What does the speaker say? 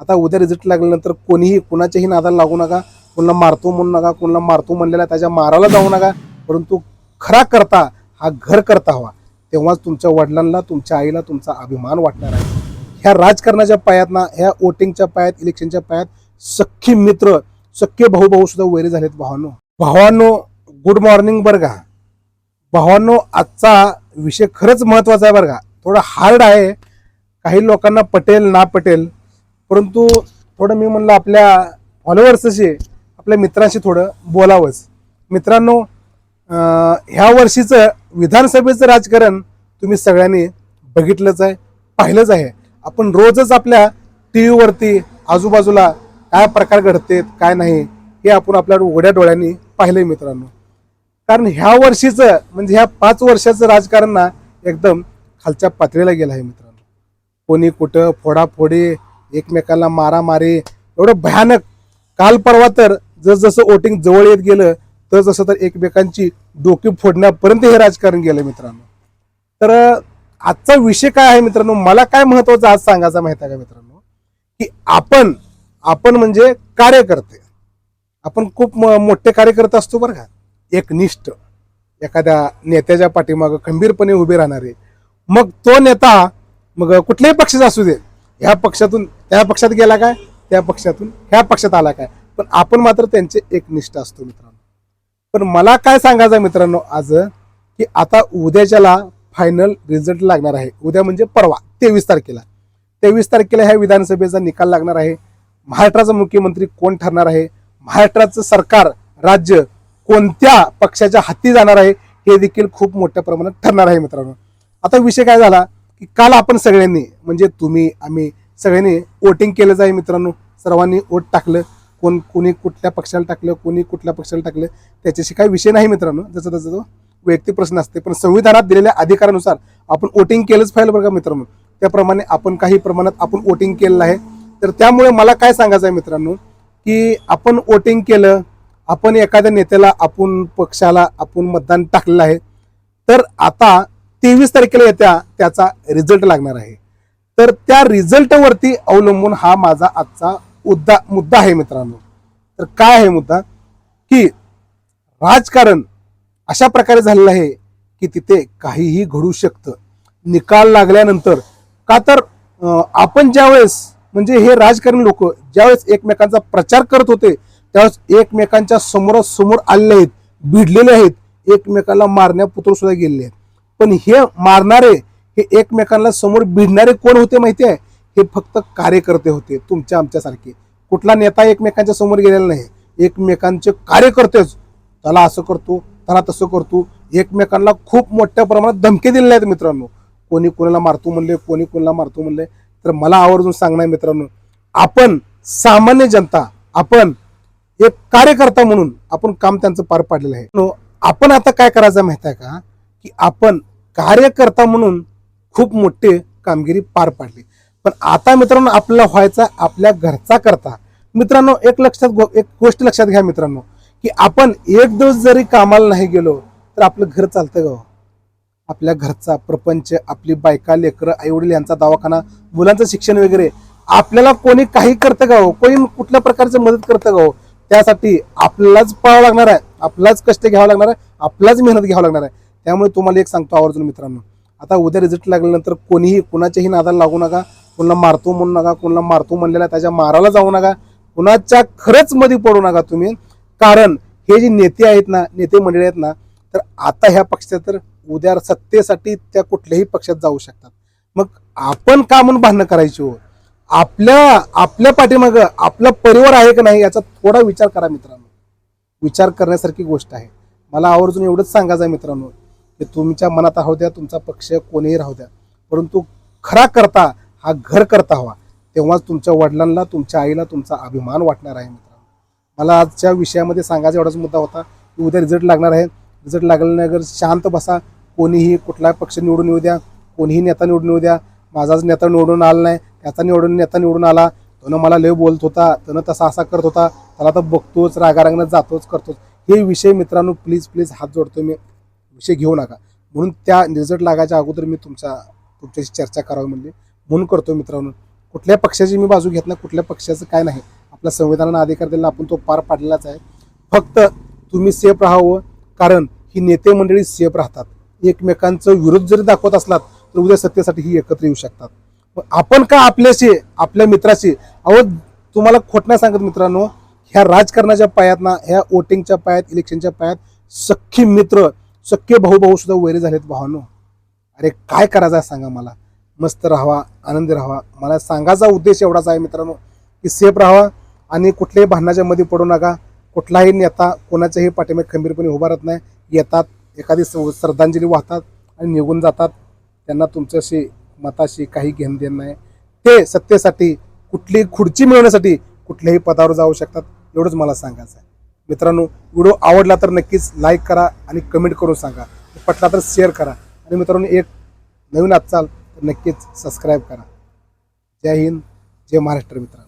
आता उद्या रिझल्ट लागल्यानंतर कोणीही कुणाच्याही नादाला लागू नका. कोणाला मारतो म्हणू नका कोणाला मारतो म्हणलेला त्याच्या माराला जाऊ नका. परंतु खरा करता हा घर करता हवा तेव्हाच तुमच्या वडिलांना तुमच्या आईला तुमचा अभिमान वाटणार आहे. ह्या राजकारणाच्या पायातना ह्या वोटिंगच्या पायात इलेक्शनच्या पायात सख्खी मित्र सख्खे भाऊ भाऊ सुद्धा वैरी झालेत भावांनो. भावांनो गुड मॉर्निंग बरं का. भावांनो आजचा विषय खरंच महत्त्वाचा आहे बरं का. थोडं हार्ड आहे. काही लोकांना पटेल ना पटेल परंतु थोडं मी म्हणलं आपल्या फॉलोअर्सशी आपल्या मित्रांशी थोडं बोलावंच. मित्रांनो ह्या वर्षीचं विधानसभेचं राजकारण तुम्ही सगळ्यांनी बघितलंच आहे पाहिलंच आहे. आपण रोजच आपल्या टी व्हीवरती आजूबाजूला काय प्रकार घडतेत काय नाही हे आपण आपल्या उघड्या डोळ्यांनी पाहिलंय मित्रांनो. कारण ह्या वर्षीचं म्हणजे ह्या पाच वर्षाचं राजकारण ना एकदम खालच्या पातळीला गेलं आहे मित्रांनो. कोणी कुठं फोडाफोडी एकमेकाला मारामारी एवढं भयानक. काल परवा तर जसजसं वोटिंग जवळ येत गेलं तर जसं तर एकमेकांची डोकी फोडण्यापर्यंत हे राजकारण गेलं मित्रांनो. तर आजचा विषय काय आहे मित्रांनो? मला काय महत्वाचं आज सांगायचं माहिती आहे का मित्रांनो? की आपण आपण म्हणजे कार्यकर्ते. आपण खूप मोठे कार्यकर्ते असतो बरं का. एकनिष्ठ. एखाद्या नेत्याच्या पाठीमागं खंबीरपणे उभे राहणारे. मग तो नेता मग कुठल्याही पक्षाचा असू दे ह्या पक्षातून त्या पक्षात गेला काय? त्या पक्षातून ह्या पक्षात आला काय? पण आपण मात्र त्यांचे एकनिष्ठ असतो मित्रांनो. पण मला काय सांगायचं मित्रांनो आज की आता उद्याच्याला फायनल रिझल्ट लागणार आहे. उद्या म्हणजे परवा तेवीस तारखेला. तेवीस तारखेला ह्या विधानसभेचा निकाल लागणार आहे. महाराष्ट्राचा मुख्यमंत्री कोण ठरणार आहे? महाराष्ट्राचं सरकार राज्य कोणत्या पक्षाच्या हाती जाणार आहे? हे देखील खूप मोठ्या प्रमाणात ठरणार आहे मित्रांनो. आता विषय काय झाला? की काल आपण सगळ्यांनी म्हणजे तुम्ही आम्ही सगळ्यांनी वोटिंग केलंच आहे मित्रांनो. सर्वांनी वोट टाकलं. कोण कोणी कुठल्या पक्षाला टाकलं कोणी कुठल्या पक्षाला टाकलं त्याच्याशी काही विषय नाही मित्रांनो. जसं तसं तो वैयक्तिक प्रश्न असते. पण संविधानात दिलेल्या अधिकारानुसार आपण वोटिंग केलंच पाहिलं बरं का मित्रांनो. त्याप्रमाणे आपण काही प्रमाणात आपण वोटिंग केलेलं आहे. तर त्यामुळे मला काय सांगायचं आहे मित्रांनो की आपण वोटिंग केलं आपण एखाद्या नेत्याला आपण पक्षाला आपण मतदान टाकलेलं आहे. तर आता तेवीस तारखेला येत्या त्याचा रिझल्ट लागणार आहे. तर त्या रिझल्टवरती अवलंबून हा माझा आजचा उद्दा मुद्दा आहे मित्रांनो. तर काय आहे मुद्दा? की राजकारण अशा प्रकारे झालेलं आहे की तिथे काहीही घडू शकतं. निकाल लागल्यानंतर का तर आपण ज्यावेळेस म्हणजे हे राजकारण लोक ज्यावेळेस एकमेकांचा प्रचार करत होते त्यावेळेस एकमेकांच्या समोरासमोर आलेले आहेत भिडलेले आहेत एकमेकाला मारण्या पुत्र सुद्धा गेलेले आहेत. पण हे मारणारे हे एकमेकांना समोर भिडणारे कोण होते माहिती आहे? हे फक्त कार्यकर्ते होते तुमच्या आमच्यासारखे. कुठला नेता एकमेकांच्या समोर गेलेला नाही. एकमेकांचे कार्यकर्तेच. त्याला असं करतो त्याला तसं करतो. एकमेकांना खूप मोठ्या प्रमाणात धमके दिलेले आहेत मित्रांनो. कोणी कोणाला मारतो म्हणले कोणी कोणाला मारतो म्हणले तर मला आवर्जून सांगणार मित्रांनो. आपण सामान्य जनता आपण एक कार्यकर्ता म्हणून आपण काम त्यांचं पार पाडलेलं आहे. आपण आता काय करायचं माहीत आहे का? की आपण कार्यकर्ता म्हणून खूप मोठे कामगिरी पार पाडली. पण आता मित्रांनो आपल्याला व्हायचा आपल्या घरचा करता. मित्रांनो एक लक्षात गो- एक गोष्ट लक्षात घ्या मित्रांनो की आपण एक दिवस जरी कामाला नाही गेलो तर आपलं घर चालतं का आपल्या घरचा प्रपंच आपली बायका लेकरं आईवडील यांचा दवाखाना मुलांचं शिक्षण वगैरे आपल्याला कोणी काही करतं का हो? कोणी कुठल्या प्रकारचं मदत करतं का हो? त्यासाठी आपल्यालाच पळावं लागणार आहे. आपलाच कष्ट घ्यावं लागणार आहे. आपलाच मेहनत घ्यावं लागणार आहे. त्यामुळे तुम्हाला एक सांगतो आवर्जून मित्रांनो. आता उद्या रिझल्ट लागल्यानंतर कोणीही कुणाच्याही नादाला लागू नका. कोणाला मारतो म्हणू नका कोणाला मारतो म्हणलेला त्याच्या माराला जाऊ नका. कुणाच्या खरंच मध्ये पडू नका तुम्ही. कारण हे जे नेते आहेत ना नेते मंडळी आहेत ना तर आता ह्या पक्षात तर उद्या सत्तेसाठी त्या कुठल्याही पक्षात जाऊ शकतात. मग आपण का म्हणून भांडणं करायची हो? आपल्या आपल्या पाठीमागं आपला परिवार आहे का नाही याचा थोडा विचार करा मित्रांनो. विचार करण्यासारखी गोष्ट आहे. मला आवर्जून एवढंच सांगायचं आहे मित्रांनो. की तुमच्या मनात राहू द्या तुमचा पक्ष कोणीही राहू द्या. परंतु खरा करता हा घर करता हवा. तेव्हाच तुमच्या वडिलांना तुमच्या आईला तुमचा अभिमान वाटणार आहे मित्रांनो. मला आजच्या विषयामध्ये सांगायचा एवढाच मुद्दा होता की उद्या रिझल्ट लागणार आहे. रिझल्ट लागल्यानंतर शांत बसा. कोणीही कुठलाही पक्ष निवडून येऊ द्या. कोणीही नेता निवडून येऊ द्या. माझाच नेता निवडून आला नाही. त्याचा निवडून नेता निवडून आला. त्यानं मला लय बोलत होता. त्यानं तसा असा करत होता. त्याला तर बघतोच रागारांगणं जातोच करतोच. हे विषय मित्रांनो प्लीज प्लीज हात जोडतो मी. विषय घेऊ नका. म्हणून त्या रिझल्ट लागायच्या अगोदर मी तुमचा तुमच्याशी चर्चा करावी म्हणली. म्हणून करतो मित्रांनो. कुठल्या पक्षाची मी बाजू घेत नाही कुठल्या पक्षाचं काय नाही. आपल्या संविधानानं अधिकार दिला आपण तो पार पाडलेलाच आहे. फक्त तुम्ही सेफ राहावं कारण ही नेते मंडळी सेफ राहतात. एकमेकांचं विरोध जरी दाखवत असलात तर उद्या सत्तेसाठी ही एकत्र येऊ शकतात. मग आपण का आपल्याशी आपल्या मित्राशी अहो तुम्हाला खोट नाही सांगत मित्रांनो ह्या राजकारणाच्या पायात ना ह्या वोटिंगच्या पायात इलेक्शनच्या पायात सख्खी मित्र सख्खे भाऊ भाऊ सुद्धा वैरे झालेत भावानो. अरे काय करायचं आहे सांगा मला. मस्त राहावा आनंदी राहावा. मला सांगायचा उद्देश एवढाच आहे मित्रांनो की सेफ राहावा आणि कुठल्याही भांडणाच्या मध्ये पडू नका. कुठलाही नेता कोणाच्याही पाठीमागे खंबीरपणे उभा राहत नाही. येतात एखादी स- श्रद्धांजली वाहतात आणि निघून जातात. त्यांना तुमच्याशी मताशी काही घेण देण नाही. ते सत्तेसाठी कुठली खुर्ची मिळवण्यासाठी कुठल्याही पदावर जाऊ शकतात. एवढंच मला सांगायचं आहे. मित्रांनो व्हिडिओ आवडला तर नक्कीच लाईक करा आणि कमेंट करून सांगा. पटला तर शेअर करा. आणि मित्रांनो एक नवीन आजचाल तर नक्कीच सबस्क्राईब करा. जय हिंद जय महाराष्ट्र मित्रांनो.